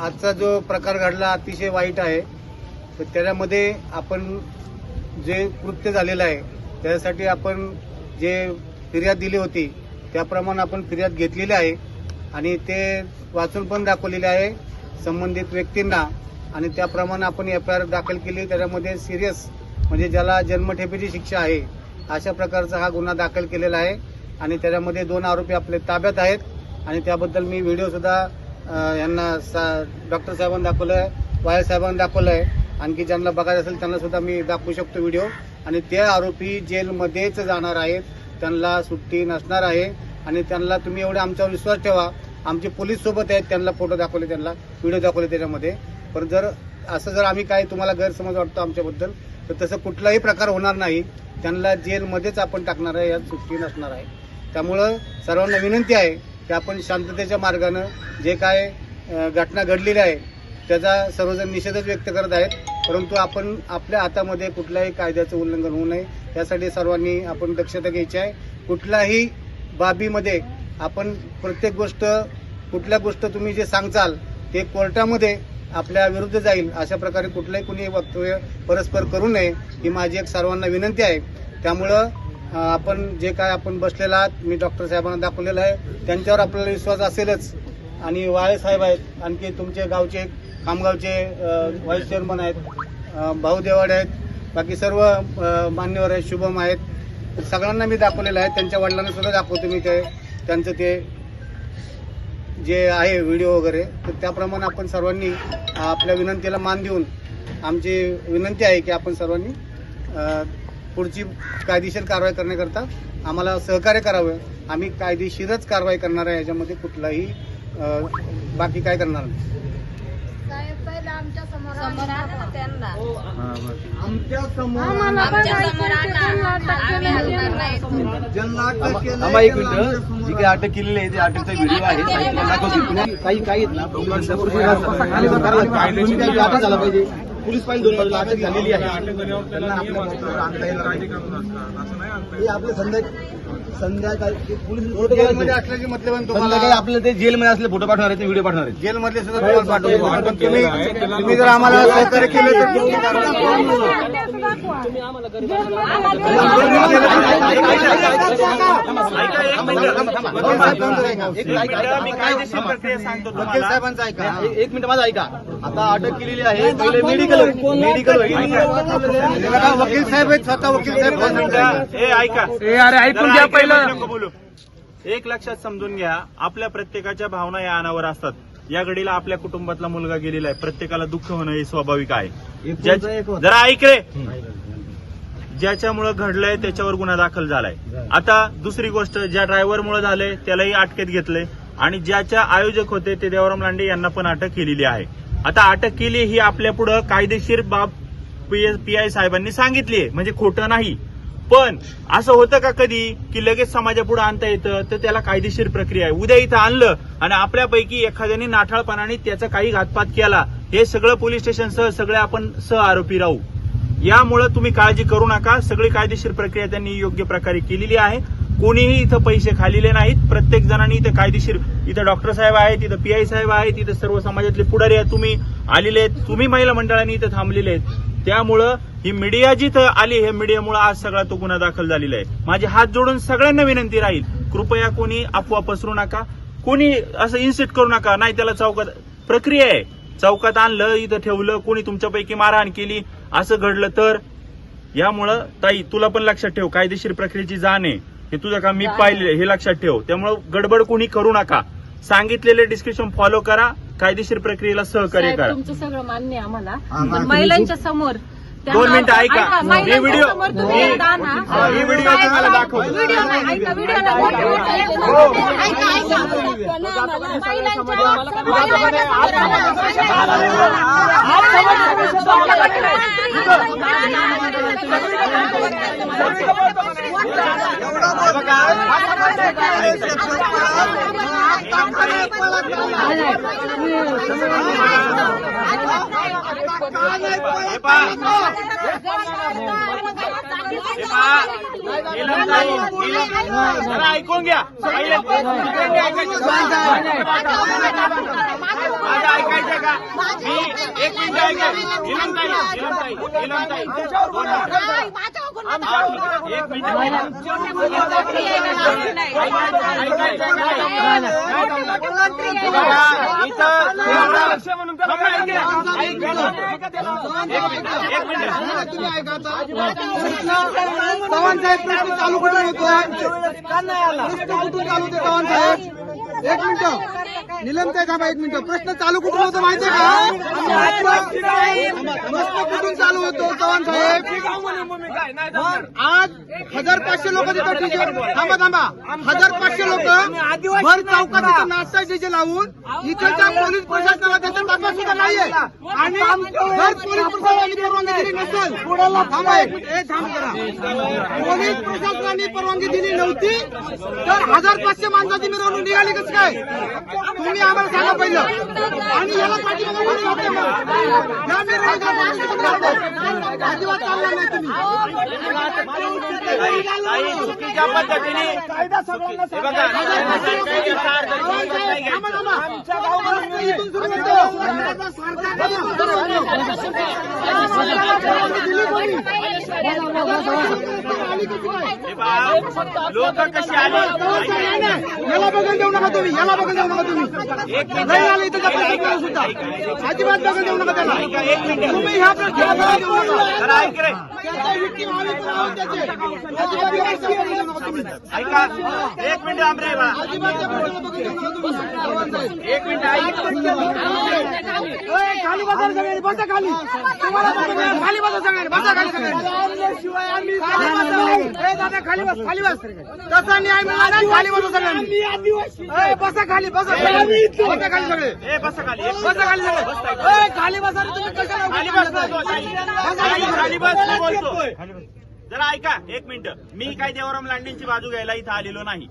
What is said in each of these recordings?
आजचा जो प्रकार घडला अतिशय वाईट आहे. तर त्याच्यामध्ये आपण जे कृत्य झालेलं आहे त्यासाठी आपण जे फिर्याद दिली होती त्याप्रमाणे आपण फिर्याद घेतलेली आहे आणि ते वाचून पण दाखवलेले आहे संबंधित व्यक्तींना आणि त्याप्रमाणे आपण एफ आय आर दाखल केली. त्याच्यामध्ये सिरियस म्हणजे ज्याला जन्मठेपेची शिक्षा आहे अशा प्रकारचा हा गुन्हा दाखल केलेला आहे. आणि त्याच्यामध्ये दोन आरोपी आपले ताब्यात आहेत आणि त्याबद्दल मी व्हिडिओ सुद्धा सा यांना डॉक्टर साहेबांना दाखवलं आहे वायर साहेबांना दाखवलं आहे आणखी ज्यांना बघायचं असेल त्यांना सुद्धा मी दाखवू शकतो व्हिडिओ. आणि ते आरोपी जेलमध्येच जाणार आहेत. त्यांना सुट्टी नसणार आहे. आणि त्यांना तुम्ही एवढे आमच्यावर विश्वास ठेवा. आमचे पोलीस सोबत आहेत. त्यांना फोटो दाखवले त्यांना व्हिडिओ दाखवले त्याच्यामध्ये. पण जर असं जर आम्ही काय तुम्हाला गैरसमज वाटतो आमच्याबद्दल तर तसं कुठलाही प्रकार होणार नाही. त्यांना जेलमध्येच आपण टाकणार आहे. यात सुट्टी नसणार आहे. त्यामुळं सर्वांना विनंती आहे की आपण शांततेच्या मार्गानं जे काय घटना घडलेली आहे त्याचा सर्वजण निषेधच व्यक्त करत आहेत. परंतु आपण आपल्या हातामध्ये कुठल्याही कायद्याचं उल्लंघन होऊ नये. यासाठी सर्वांनी आपण दक्षता घ्यायची आहे. कुठल्याही बाबीमध्ये आपण प्रत्येक गोष्ट कुठल्या गोष्ट तुम्ही जे सांगचाल ते कोर्टामध्ये आपल्या विरुद्ध जाईल अशा प्रकारे कुठलंही कुणी वक्तव्य परस्पर करू नये ही माझी एक सर्वांना विनंती आहे. त्यामुळं आपण जे काय आपण बसलेला आहात मी डॉक्टर साहेबांना दाखवलेलं आहे. त्यांच्यावर आपल्याला विश्वास असेलच. आणि वाळे साहेब आहेत आणखी तुमचे गावचे खामगावचे व्हाईस चेअरमन आहेत भाऊ देवाडे आहेत. बाकी सर्व मान्यवर आहेत शुभम आहेत. सगळ्यांना मी दाखवलेलं आहे. त्यांच्या वडिलांना सुद्धा दाखवतो मी ते त्यांचं ते जे आहे व्हिडिओ वगैरे. तर त्याप्रमाणे आपण सर्वांनी आपल्या विनंतीला मान देऊन आमची विनंती आहे की आपण सर्वांनी पुढची कायदेशीर कारवाई करण्याकरता आम्हाला सहकार्य करावं आम्ही कायदेशीरच कारवाई करणार आहे याच्यामध्ये कुठलाही बाकी काय करणार नाही आम्ही एक मिनिट जी काही अटक केलेली आहे ती अटकचा व्हिडिओ आहे साहित्य दाखवतील तुम्ही काही काही आहेत ना कायदेशीर अटक झाला पाहिजे पोलीस पाहिजे दोन बाजूला अटक झालेली आहे त्यांना आपल्या आणता येईल हे आपले संध्याकाळी संध्याकाळी पोलीस कोर्ट जेलमध्ये असल्याची मतलब संध्याकाळी तुम्हाला आपल्याला ते जेलमध्ये असले फोटो पाठवणार आहेत व्हिडिओ पाठवणार आहेत जेलमधले सुद्धा तुम्हाला पाठवतो पण तुम्ही तुम्ही जर आम्हाला सहकार्य केलं तर वकील साहेबांचं ऐका एक- एक मिनिट माझा ऐका आता अटक केलेली आहे पहिले मेडिकल मेडिकल वकील साहेब आहेत स्वतः वकील साहेब. हे ऐका अरे ऐकून घ्या पहिलं एक लक्षात समजून घ्या आपल्या प्रत्येकाच्या भावना या अनावर असतात. या घडीला आपल्या कुटुंबातला मुलगा गेलेला आहे. प्रत्येकाला दुःख होणं हे स्वाभाविक आहे. जरा ऐक रे. ज्याच्यामुळे घडलंय त्याच्यावर गुन्हा दाखल झालाय. आता दुसरी गोष्ट ज्या ड्रायव्हरमुळे झालंय त्यालाही अटकेत घेतलंय. आणि ज्याच्या आयोजक होते ते देवराम लांडे यांना पण अटक केलेली आहे. आता अटक केली ही आपल्या पुढं कायदेशीर बाब पी आय साहेबांनी सांगितली म्हणजे खोटं नाही. पण असं होतं का कधी? की लगेच समाजापुढे आणता येतं तर त्याला कायदेशीर प्रक्रिया आहे. उद्या इथं आणलं आणि आपल्यापैकी एखाद्याने नाठाळपणाने त्याचा काही घातपात केला हे सगळं पोलीस स्टेशनसह सगळे आपण सह आरोपी राहू. यामुळं तुम्ही काळजी करू नका. सगळी कायदेशीर प्रक्रिया त्यांनी योग्य प्रकारे केलेली आहे. कोणीही इथं पैसे खाल्लेले नाहीत. प्रत्येक जणांनी इथं कायदेशीर इथं डॉक्टर साहेब आहेत इथं पी आय साहेब आहेत इथं सर्व समाजातले पुढारी आहेत. तुम्ही आलेले आहेत. तुम्ही महिला मंडळांनी इथं थांबलेले आहेत. त्यामुळं ही मीडिया जिथं आली हे मीडियामुळे आज सगळा तो गुन्हा दाखल झालेला आहे. माझे हात जोडून सगळ्यांना विनंती राहील कृपया कोणी अफवा पसरू नका. कोणी असं इन्सिट करू नका नाही त्याला चौकात प्रक्रिया आहे. चौकात आणलं इथं ठेवलं कोणी तुमच्यापैकी मारहाण केली असं घडलं तर? यामुळं ताई तुला पण लक्षात ठेव कायदेशीर प्रक्रियेची जाण आहे. हे तुझं काम मी पाहिले हे लक्षात ठेव. त्यामुळं गडबड कोणी करू नका. सांगितलेले डिस्क्रिप्शन फॉलो करा. कायदेशीर प्रक्रियेला सहकार्य करा. तुमचं सगळं मान्य आहे आम्हाला. महिलांच्या समोर दोन मिनिटं ऐका. हे महिलांच्या व्हिडिओ- समोर तुम्ही हे- एकदा ना. हा, हे व्हिडिओ तुम्हाला दाखवतो. ऐकून घ्या माझं का मी एक मिनिट ऐका इलमताई इलमताई इलमताई बोला. हा, ठीक आहे. का? चव्हाण साहेब प्रश्न चालू कुठे प्रश्न कुठून चालू होते चव्हाण साहेब एक मिनिट. निलमताई थांबा एक मिनिट. प्रश्न चालू कुठून होतो माहितीये का? प्रश्न कुठून चालू होतो चव्हाण साहेब? आज हजार पाचशे लोक तिथं थांबा थांबा. हजार पाचशे लोक भर चौकात नाश्ता डीजे लावून इकडच्या पोलीस प्रशासनाला त्याचा ताबा सुद्धा नाहीये. आणि जर पोलीस प्रशासनाने परवानगी दिली नसेल. थांबा थांब पोलीस प्रशासनाने परवानगी दिली नव्हती तर हजार पाचशे माणसाची मिरवणूक निघाली कसं काय तुम्ही आम्हाला सांगा पहिलं. आणि याला पाठीमागे अजिबात चालणार नाही तुम्ही. पद्धतीने सार दर्शन नाही घ्यायचं. इथून सुरू होतो. हे पहा, लोक कशी आली? याला बघून देऊ नका तुम्ही याला बघून देऊ नका तुम्ही. नाही आलं इथं जबरदस्ती सुद्धा. अजिबात बघून देऊ नका त्याला. ऐका, एक मिनिट. तुम्ही ह्या ऐक एक मिनिट आमरे. एक मिनिट ऐक. खाली बसा सगळे बसा खाली. तुम्हाला. खाली बसा सगळे बसा खाली सगळे. खाली बसा. ए, दादा खाली बस खाली बस. तसा न्याय मिळाला नाही, खाली बसा सगळ्यांनी ए, बसा खाली बसा बसा खाली सगळे. ए बस खाली बसा खाली सगळे. खाली बसा रे तुम्ही कशाला खाली बस बोलतो, ताई. ताई, खाली बस मी बोलतो. जरा ऐका एक मिनिट. मी काय देवराम लांडेंची बाजू घ्यायला इथं आलेलो नाही.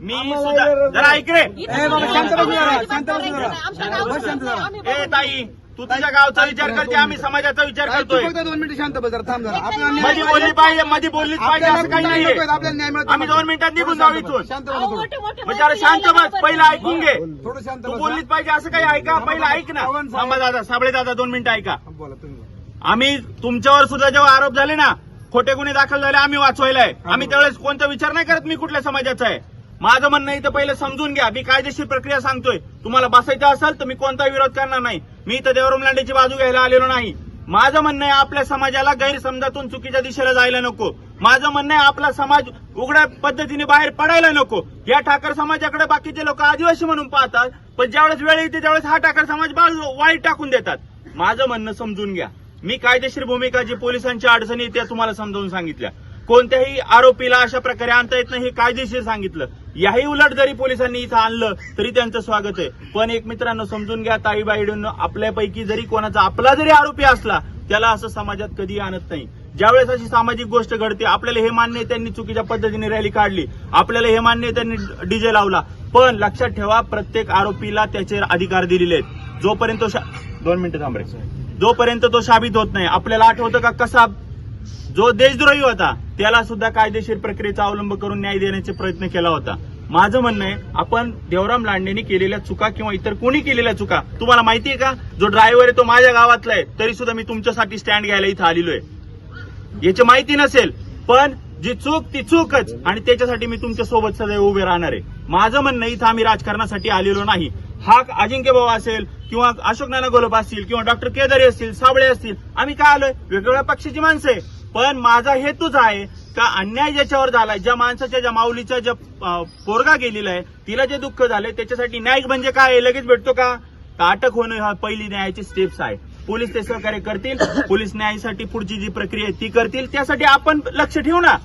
मी सुद्धा जरा ऐक रे. ए, बाबा शांत बसून जरा, शांत बसून जरा. बस शांत जरा. ए ताई तू तुझ्या गावचा विचार करते आम्ही समाजाचा विचार करतोय. फक्त दोन मिनिटं शांत बस जरा थांब जरा. मध्ये बोलली पाहिजे मध्ये बोललीच पाहिजे असं काही आपल्याला न्याय मिळत आम्ही दोन मिनिटात निघून जाऊ इथून. शांत बसा जरा शांत बस पहिलं ऐकून घे. थोडं शांत तू. बोललीच पाहिजे असं काही ऐका पहिलं ऐक ना. थांबा दादा साबळे दादा दोन मिनिटं ऐका. आम्ही तुमच्यावर सुद्धा जेव्हा आरोप झाले ना खोटे गुन्हे दाखल झाले आम्ही वाचवायला आहे आम्ही त्यावेळेस कोणता विचार नाही करत मी कुठल्या समाजाचा आहे माझं म्हणणं इथं पहिलं समजून घ्या. मी कायदेशीर प्रक्रिया सांगतोय. तुम्हाला बसायचं असेल तर मी कोणताही विरोध करणार नाही. मी इथं देवराम लांडेची बाजू घ्यायला आलेलो नाही. माझं म्हणणं आहे आपल्या समाजाला गैरसमजातून चुकीच्या दिशेला जायला नको. माझं म्हणणं आहे आपला समाज उघड्या पद्धतीने बाहेर पडायला नको. या ठाकर समाजाकडे बाकीचे लोक आदिवासी म्हणून पाहतात पण ज्यावेळेस वेळ येते त्यावेळेस हा ठाकर समाज बाजू वाईट टाकून देतात. माझं म्हणणं समजून घ्या. मी कायदेशीर भूमिका जी पोलिसांच्या अडचणी त्या तुम्हाला समजावून सांगितल्या. कोणत्याही आरोपीला अशा प्रकारे आणता येत नाही हे कायदेशीर सांगितलं. याही उलट जरी पोलिसांनी इथं आणलं तरी त्यांचं स्वागत आहे. पण एक मित्रांनो समजून घ्या ताईबाईडून आपल्यापैकी जरी कोणाचा आपला जरी आरोपी असला त्याला असं समाजात कधी आणत नाही. ज्यावेळेस अशी सामाजिक गोष्ट घडते आपल्याला हे मान्य त्यांनी चुकीच्या पद्धतीने रॅली काढली. आपल्याला हे मान्य त्यांनी डीजे लावला. पण लक्षात ठेवा प्रत्येक आरोपीला त्याचे अधिकार दिलेले आहेत. जोपर्यंत तो शा- दोन मिनिटं थांबरे जोपर्यंत तो साबित होत नाही आपल्याला आठवतं का कसा जो देशद्रोही होता त्याला सुद्धा कायदेशीर प्रक्रियेचा अवलंब करून न्याय देण्याचे प्रयत्न केला होता. माझं म्हणणं आहे आपण देवराम लांडेंनी केलेल्या चुका किंवा इतर कोणी केलेल्या चुका तुम्हाला माहितीये का? जो ड्रायव्हर आहे तो माझ्या गावातला आहे तरी सुद्धा मी तुमच्यासाठी स्टँड घ्यायला इथं आलेलो आहे. याची माहिती नसेल पण जी चूक ती चूकच आणि त्याच्यासाठी मी तुमच्यासोबत सदैव उभे राहणार आहे. माझं म्हणणं इथं आम्ही राजकारणासाठी आलेलो नाही. हा अजिंक्य भाऊ असेल किंवा अशोक नाना गोलप असतील किंवा डॉक्टर केदारी असतील साबळे असतील आम्ही काय आलोय? वेगवेगळ्या पक्षाची माणसं आहे. पण माझा हेतूच आहे का अन्याय ज्याच्यावर झालाय ज्या माणसाच्या ज्या माऊलीचा ज्या पोरगा गेलेला आहे तिला जे दुःख झालंय त्याच्यासाठी न्याय म्हणजे काय लगेच भेटतो का? अटक होणं हा पहिली न्यायाची स्टेप्स आहे. पोलीस ते सहकार्य करतील. पोलीस न्यायासाठी पुढची जी प्रक्रिया आहे ती करतील. त्यासाठी आपण लक्ष ठेवू ना.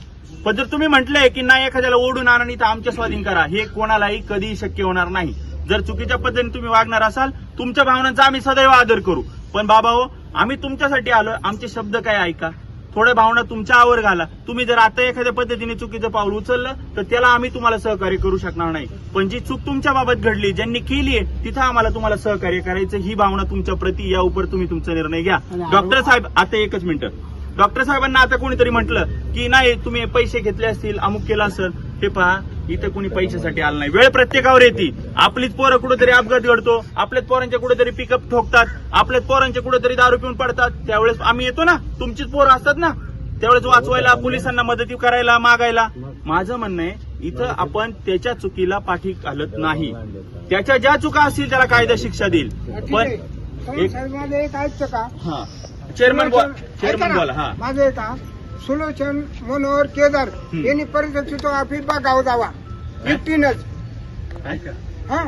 पण जर तुम्ही म्हटलंय की नाही एखाद्याला ओढून आणा आणि तर आमच्या स्वाधीन करा हे कोणालाही कधीही शक्य होणार नाही. जर चुकीच्या पद्धतीने तुम्ही वागणार असाल तुमच्या भावनांचा आम्ही सदैव आदर करू. पण बाबा हो आम्ही तुमच्यासाठी आलो आमचे शब्द काय ऐका? थोड्या भावना तुमच्या आवर घाला. तुम्ही जर आता एखाद्या पद्धतीने चुकीचं पाऊल उचललं तर त्याला आम्ही तुम्हाला सहकार्य करू शकणार नाही. पण जी चूक तुमच्या बाबत घडली ज्यांनी केली आहे तिथं आम्हाला तुम्हाला सहकार्य करायचं ही भावना तुमच्या प्रती या उपर तुम्ही तुमचा निर्णय घ्या. डॉक्टर साहेब आता एकच मिनिट. डॉक्टर साहेबांना आता कोणीतरी म्हटलं की नाही तुम्ही पैसे घेतले असतील अमुक केलं असेल. हे पहा इथं कुणी पैशासाठी आलं नाही. वेळ प्रत्येकावर येते. आपलीच पोरं कुठेतरी अपघात घडतो. आपल्याच पोरांच्या कुठेतरी पिकअप ठोकतात. आपल्याच पोरांच्या कुठेतरी दारू पिऊन पडतात. त्यावेळेस आम्ही येतो ना. तुमचीच पोरं असतात ना. त्यावेळेस वाचवायला पोलिसांना मदती करायला मागायला. माझं म्हणणं आहे इथं आपण त्याच्या चुकीला पाठी घालत नाही. त्याच्या ज्या चुका असतील त्याला कायदा शिक्षा देईल. पण एक हा. चेअरमन बोल चेअरमन बोला हा. माझं सुलोचन मनोहर केदार. यांनी परिस्थिती तो गाव जावा. एकटीनच हा.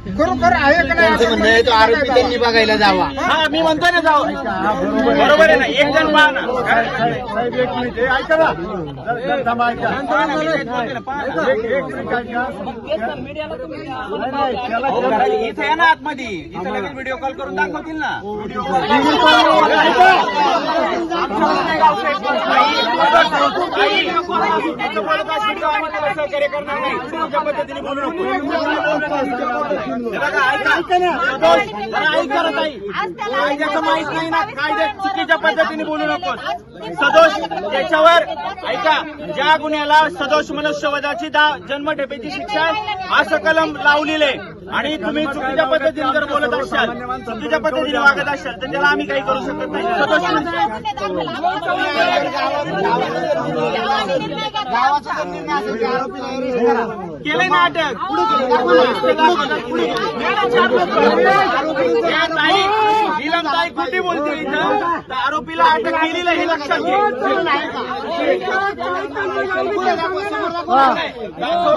खरोखर आहे का नाही आरोपी त्यांनी बघायला जावा हा मी म्हणतोय ना जाऊ बरोबर आहे ना एक जण पाहा ना इथे या ना आतमध्ये इथे लगेच व्हिडिओ कॉल करून दाखवतील ना सहकार्य करणार नाही तुमच्या पद्धतीने बोलू नको ऐका. ना कायद्याचं माहीत नाही ना कायद्यात चुकीच्या पद्धतीने बोलू नको सदोष त्याच्यावर ऐका ज्या गुन्ह्याला सदोष मनुष्यवधाची दा जन्मठेपेची शिक्षा आहे असं कलम लावलेले आणि तुम्ही चुकीच्या पद्धतीने जर बोलत असाल चुकीच्या पद्धतीने वागत असाल तर त्याला आम्ही काही करू शकत नाही सदोष म्हणजे- केलंय ना अटक. या ताई खोटी बोलते इथं? आरोपीला अटक केलेली आहे हे लक्षात घे. दाखव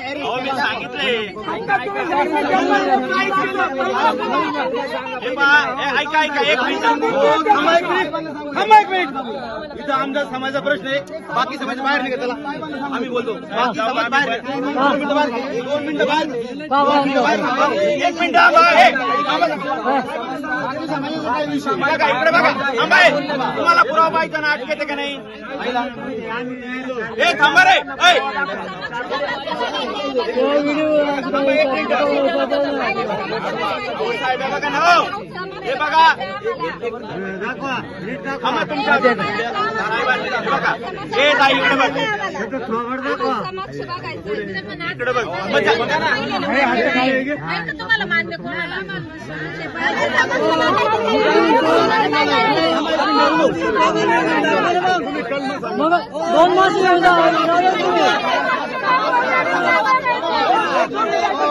ऐका ऐका एक मिनिट. एक एक मिनिट. इथं आमचा समाजाचा प्रश्न आहे. बाकी समाज बाहेर निघा त्याला. आम्ही बोलतो. बाकी समाज बाहेर. दोन मिनिटं बाहेर दोन मिनिटं बाहेर दोन मिनिटं बाहेर थांबा. एक मिनिट हा बघा इकडे बघा तुम्हाला पुरावा पाहिजे ना अटक येते का नाही? हे थांबा रे एक साहेब, बघा ना हो. बघा. थांबा तुमच्या बघा हे ताई इकडे बघ. इकडे बघ. मजा बघा ना तुम्हाला मान्य कोणाला? अजिंक्य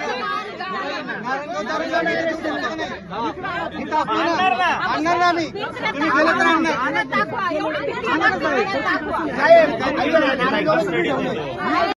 आणणार ना आणणार ना आम्ही तुम्ही गेलं तर आणणार दाखवा एवढं साहेब, ऐका ना, आम्ही दोघं